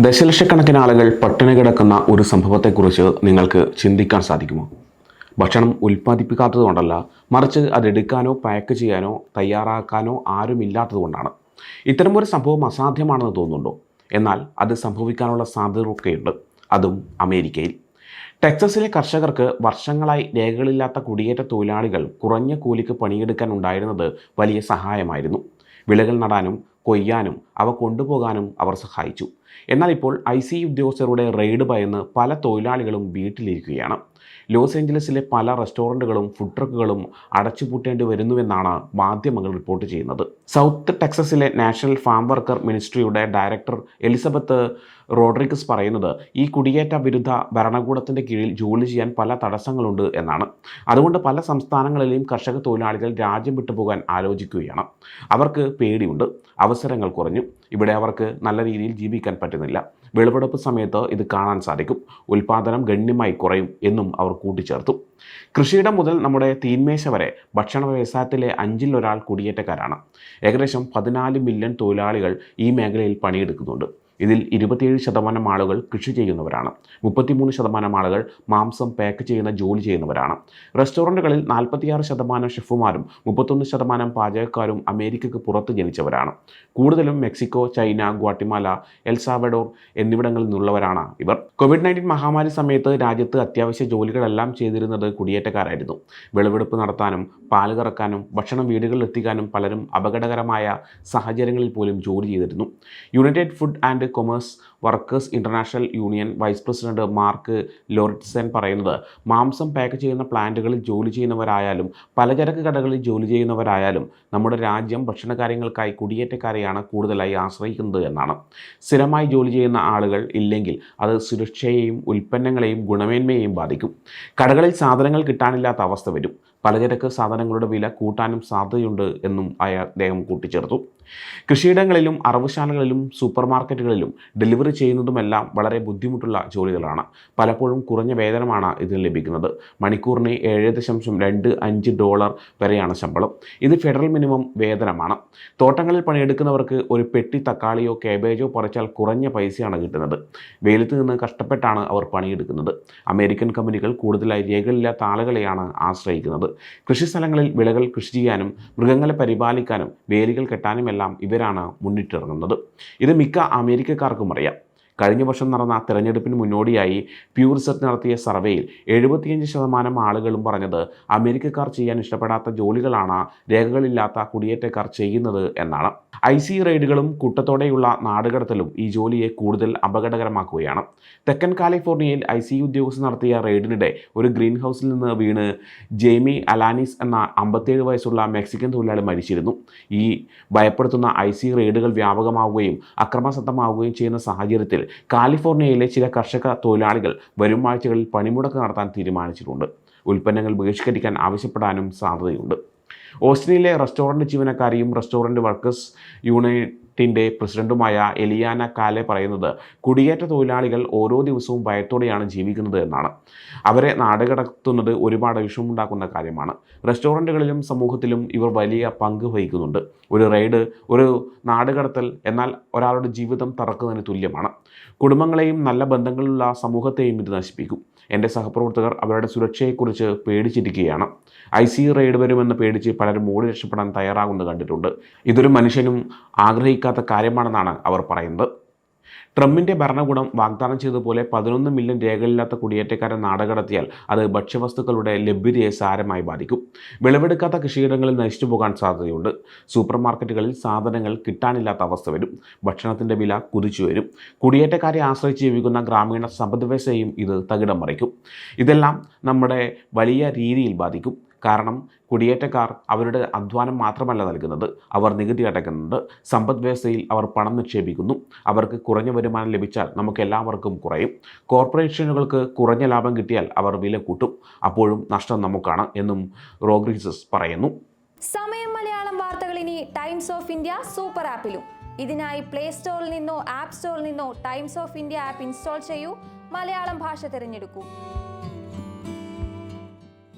ദശലക്ഷക്കണക്കിന് ആളുകൾ പട്ടിണി കിടക്കുന്ന ഒരു സംഭവത്തെക്കുറിച്ച് നിങ്ങൾക്ക് ചിന്തിക്കാൻ സാധിക്കുമോ? ഭക്ഷണം ഉൽപ്പാദിപ്പിക്കാത്തതുകൊണ്ടല്ല മറിച്ച് അതെടുക്കാനോ പാക്ക് ചെയ്യാനോ തയ്യാറാക്കാനോ ആരുമില്ലാത്തതുകൊണ്ടാണ്. ഇത്തരമൊരു സംഭവം അസാധ്യമാണെന്ന് തോന്നുന്നുണ്ടോ? എന്നാൽ അത് സംഭവിക്കാനുള്ള സാധ്യതയൊക്കെയുണ്ട്. അതും അമേരിക്കയിൽ. ടെക്സസിലെ കർഷകർക്ക് വർഷങ്ങളായി രേഖകളില്ലാത്ത കുടിയേറ്റ തൊഴിലാളികൾ കുറഞ്ഞ കൂലിക്ക് പണിയെടുക്കാൻ ഉണ്ടായിരുന്നത് വലിയ സഹായമായിരുന്നു. വിളകൾ നടാനും കൊയ്യാനും അവ കൊണ്ടുപോകാനും അവർ സഹായിച്ചു. എന്നാൽ ഇപ്പോൾ ഐ സി ഉദ്യോഗസ്ഥരുടെ റെയ്ഡ് ഭയന്ന് പല തൊഴിലാളികളും വീട്ടിലിരിക്കുകയാണ്. ലോസ് ഏഞ്ചലസിലെ പല റെസ്റ്റോറന്റുകളും ഫുഡ് ട്രക്കുകളും അടച്ചുപൂട്ടേണ്ടി വരുന്നുവെന്നാണ് മാധ്യമങ്ങൾ റിപ്പോർട്ട് ചെയ്യുന്നത്. സൗത്ത് ടെക്സസിലെ നാഷണൽ ഫാം വർക്കർ മിനിസ്ട്രിയുടെ ഡയറക്ടർ എലിസബത്ത് റോഡ്രിഗസ് പറയുന്നത് ഈ കുടിയേറ്റ വിരുദ്ധ ഭരണകൂടത്തിന്റെ കീഴിൽ ജോലി ചെയ്യാൻ പല തടസ്സങ്ങളുണ്ട് എന്നാണ്. അതുകൊണ്ട് പല സംസ്ഥാനങ്ങളിലെയും കർഷക തൊഴിലാളികൾ രാജ്യം വിട്ടുപോകാൻ ആലോചിക്കുകയാണ്. അവർക്ക് പേടിയുണ്ട്. അവസരങ്ങൾ കുറഞ്ഞു. ഇവിടെ അവർക്ക് നല്ല രീതിയിൽ ജീവിക്കാൻ പറ്റുന്നില്ല. വിളവെടുപ്പ് സമയത്ത് ഇത് കാണാൻ സാധിക്കും. ഉൽപാദനം ഗണ്യമായി കുറയും എന്നും അവർ കൂട്ടിച്ചേർത്തു. കൃഷിയിടം മുതൽ നമ്മുടെ തീന്മേശ വരെ ഭക്ഷണ വ്യവസായത്തിലെ അഞ്ചിൽ ഒരാൾ കുടിയേറ്റക്കാരാണ്. ഏകദേശം പതിനാല് മില്യൺ തൊഴിലാളികൾ ഈ മേഖലയിൽ പണിയെടുക്കുന്നുണ്ട്. ഇതിൽ ഇരുപത്തിയേഴ് ശതമാനം ആളുകൾ കൃഷി ചെയ്യുന്നവരാണ്. മുപ്പത്തിമൂന്ന് ശതമാനം ആളുകൾ മാംസം പാക്ക് ചെയ്യുന്ന ജോലി ചെയ്യുന്നവരാണ്. റെസ്റ്റോറന്റുകളിൽ നാൽപ്പത്തിയാറ് ശതമാനം ഷെഫുമാരും മുപ്പത്തൊന്ന് ശതമാനം പാചകക്കാരും അമേരിക്കയ്ക്ക് പുറത്ത് ജനിച്ചവരാണ്. കൂടുതലും മെക്സിക്കോ ചൈന ഗ്വാട്ടിമാല എൽസാവഡോർ എന്നിവിടങ്ങളിൽ നിന്നുള്ളവരാണ് ഇവർ. കോവിഡ് നയന്റീൻ മഹാമാരി സമയത്ത് രാജ്യത്ത് അത്യാവശ്യ ജോലികളെല്ലാം ചെയ്തിരുന്നത് കുടിയേറ്റക്കാരായിരുന്നു. വിളവെടുപ്പ് നടത്താനും പാൽ കറക്കാനും ഭക്ഷണം വീടുകളിൽ എത്തിക്കാനും പലരും അപകടകരമായ സാഹചര്യങ്ങളിൽ പോലും ജോലി ചെയ്തിരുന്നു. United food and commerce workers international union vice president Mark Lauritsen പറയുന്നത് മാംസം പാക്ക് ചെയ്യുന്ന പ്ലാന്റുകളിൽ ജോലി ചെയ്യുന്നവരായാലും പലചരക്ക് കടകളിൽ ജോലി ചെയ്യുന്നവരായാലും നമ്മുടെ രാജ്യം ഭക്ഷണകാര്യങ്ങൾക്കായി കുടിയേറ്റക്കാരെയാണ് കൂടുതലായി ആശ്രയിക്കുന്നത് എന്നാണ്. സ്ഥിരമായി ജോലി ചെയ്യുന്ന ആളുകൾ ഇല്ലെങ്കിൽ അത് സുരക്ഷയെയും ഉൽപ്പന്നങ്ങളെയും ഗുണമേന്മയെയും ബാധിക്കും. കടകളിൽ സാധനങ്ങൾ കിട്ടാനില്ലാത്ത അവസ്ഥ വരും. പലചരക്ക് സാധനങ്ങളുടെ വില കൂട്ടാനും സാധ്യതയുണ്ട് എന്നും അയാൾ അദ്ദേഹം കൂട്ടിച്ചേർത്തു. കൃഷിയിടങ്ങളിലും അറവുശാലകളിലും സൂപ്പർ മാർക്കറ്റുകളിലും ഡെലിവറി ചെയ്യുന്നതുമെല്ലാം വളരെ ബുദ്ധിമുട്ടുള്ള ജോലികളാണ്. പലപ്പോഴും കുറഞ്ഞ വേതനമാണ് ഇതിന് ലഭിക്കുന്നത്. മണിക്കൂറിന് ഏഴ് ദശാംശം രണ്ട് അഞ്ച് ഡോളർ വരെയാണ് ശമ്പളം. ഇത് ഫെഡറൽ മിനിമം വേതനമാണ്. തോട്ടങ്ങളിൽ പണിയെടുക്കുന്നവർക്ക് ഒരു പെട്ടി തക്കാളിയോ കേബേജോ പറിച്ചാൽ കുറഞ്ഞ പൈസയാണ് കിട്ടുന്നത്. വെയിലത്ത് നിന്ന് കഷ്ടപ്പെട്ടാണ് അവർ പണിയെടുക്കുന്നത്. അമേരിക്കൻ കമ്പനികൾ കൂടുതലായി രേഖകളില്ലാത്ത ആളുകളെയാണ് ആശ്രയിക്കുന്നത്. കൃഷിസ്ഥലങ്ങളിൽ വിളകൾ കൃഷി ചെയ്യാനും മൃഗങ്ങളെ പരിപാലിക്കാനും വേലികൾ കെട്ടാനുമെല്ലാം ഇവരാണ് മുന്നിട്ടിറങ്ങുന്നത്. ഇത് മിക്ക അമേരിക്കക്കാർക്കും അറിയാം. കഴിഞ്ഞ വർഷം നടന്ന തെരഞ്ഞെടുപ്പിന് മുന്നോടിയായി പ്യൂർസെറ്റ് നടത്തിയ സർവേയിൽ എഴുപത്തിയഞ്ച് ശതമാനം ആളുകളും പറഞ്ഞത് അമേരിക്കക്കാർ ചെയ്യാൻ ഇഷ്ടപ്പെടാത്ത ജോലികളാണ് രേഖകളില്ലാത്ത കുടിയേറ്റക്കാർ ചെയ്യുന്നത് എന്നാണ്. ഐ സി റെയ്ഡുകളും കൂട്ടത്തോടെയുള്ള നാടുകടത്തലും ഈ ജോലിയെ കൂടുതൽ അപകടകരമാക്കുകയാണ്. തെക്കൻ കാലിഫോർണിയയിൽ ഐ സി ഉദ്യോഗസ്ഥർ നടത്തിയ റെയ്ഡിനിടെ ഒരു ഗ്രീൻ ഹൗസിൽ നിന്ന് വീണ് ജെയ്മി അലാനിസ് എന്ന അമ്പത്തേഴ് വയസ്സുള്ള മെക്സിക്കൻ തൊഴിലാളി മരിച്ചിരുന്നു. ഈ ഭയപ്പെടുത്തുന്ന ഐ സി റെയ്ഡുകൾ വ്യാപകമാവുകയും അക്രമസത്തമാവുകയും ചെയ്യുന്ന സാഹചര്യത്തിൽ കാലിഫോർണിയയിലെ ചില കർഷക തൊഴിലാളികൾ വരും ആഴ്ചകളിൽ പണിമുടക്ക് നടത്താൻ തീരുമാനിച്ചിട്ടുണ്ട്. ഉൽപ്പന്നങ്ങൾ ബഹിഷ്കരിക്കാൻ ആവശ്യപ്പെടാനും സാധ്യതയുണ്ട്. ഓസ്ട്രേലിയയിലെ റെസ്റ്റോറന്റ് ജീവനക്കാരെയും റെസ്റ്റോറന്റ് വർക്കേഴ്സ് യൂണിറ്റിന്റെ പ്രസിഡന്റുമായ എലിയാന കാലെ പറയുന്നത് കുടിയേറ്റ തൊഴിലാളികൾ ഓരോ ദിവസവും ഭയത്തോടെയാണ് ജീവിക്കുന്നത് എന്നാണ്. അവരെ നാടുകടത്തുന്നത് ഒരുപാട് വിഷമമുണ്ടാക്കുന്ന കാര്യമാണ്. റെസ്റ്റോറന്റുകളിലും സമൂഹത്തിലും ഇവർ വലിയ പങ്ക് വഹിക്കുന്നുണ്ട്. ഒരു റെയ്ഡ് ഒരു നാടുകടത്തൽ എന്നാൽ ഒരാളുടെ ജീവിതം തറക്കുന്നതിന് തുല്യമാണ്. കുടുംബങ്ങളെയും നല്ല ബന്ധങ്ങളുള്ള സമൂഹത്തെയും ഇത് നശിപ്പിക്കും. എന്റെ സഹപ്രവർത്തകർ അവരുടെ സുരക്ഷയെക്കുറിച്ച് പേടിച്ചിരിക്കുകയാണ്. ഐ സി റെയ്ഡ് വരുമെന്ന് പേടിച്ച് പലരും ഓടി രക്ഷപ്പെടാൻ തയ്യാറാകുന്നത് കണ്ടിട്ടുണ്ട്. ഇതൊരു മനുഷ്യനും ആഗ്രഹിക്കാത്ത കാര്യമാണെന്നാണ് അവർ പറയുന്നത്. ട്രംപിന്റെ ഭരണകൂടം വാഗ്ദാനം ചെയ്തതുപോലെ പതിനൊന്ന് മില്യൺ രേഖകളില്ലാത്ത കുടിയേറ്റക്കാരെ നാടുകടത്തിയാൽ അത് ഭക്ഷ്യവസ്തുക്കളുടെ ലഭ്യതയെ സാരമായി ബാധിക്കും. വിളവെടുക്കാത്ത കൃഷിയിടങ്ങളിൽ നശിച്ചു പോകാൻ സാധ്യതയുണ്ട്. സൂപ്പർ മാർക്കറ്റുകളിൽ സാധനങ്ങൾ കിട്ടാനില്ലാത്ത അവസ്ഥ വരും. ഭക്ഷണത്തിന്റെ വില കുതിച്ചു വരും. കുടിയേറ്റക്കാരെ ആശ്രയിച്ച് ജീവിക്കുന്ന ഗ്രാമീണ സമ്പദ്വ്യവസ്ഥയും ഇത് തകിടം മറിക്കും. ഇതെല്ലാം നമ്മുടെ വലിയ രീതിയിൽ ബാധിക്കും. കാരണം കുടിയേറ്റക്കാർ അവരുടെ അധ്വാനം മാത്രമല്ല നൽകുന്നത്. അവർ നികുതി അടയ്ക്കുന്നുണ്ട്. സമ്പദ് വ്യവസ്ഥയിൽ അവർ പണം നിക്ഷേപിക്കുന്നു. അവർക്ക് കുറഞ്ഞ വരുമാനം ലഭിച്ചാൽ നമുക്ക് എല്ലാവർക്കും കുറയും. കോർപ്പറേഷനുകൾക്ക് കുറഞ്ഞ ലാഭം കിട്ടിയാൽ അവർ വില കൂട്ടും. അപ്പോഴും നഷ്ടം നമുക്കാണ് എന്നും റോഗ്രീസസ് പറയുന്നു. സമയം മലയാളം വാർത്തകൾ ഇനി ടൈംസ് ഓഫ് ഇന്ത്യ സൂപ്പർ ആപ്പിലും. ഇതിനായി പ്ലേ സ്റ്റോറിൽ നിന്നോ ആപ്പ് സ്റ്റോറിൽ നിന്നോ Times of India app install ചെയ്യൂ. മലയാളം ഭാഷ തിരഞ്ഞെടുക്കൂ.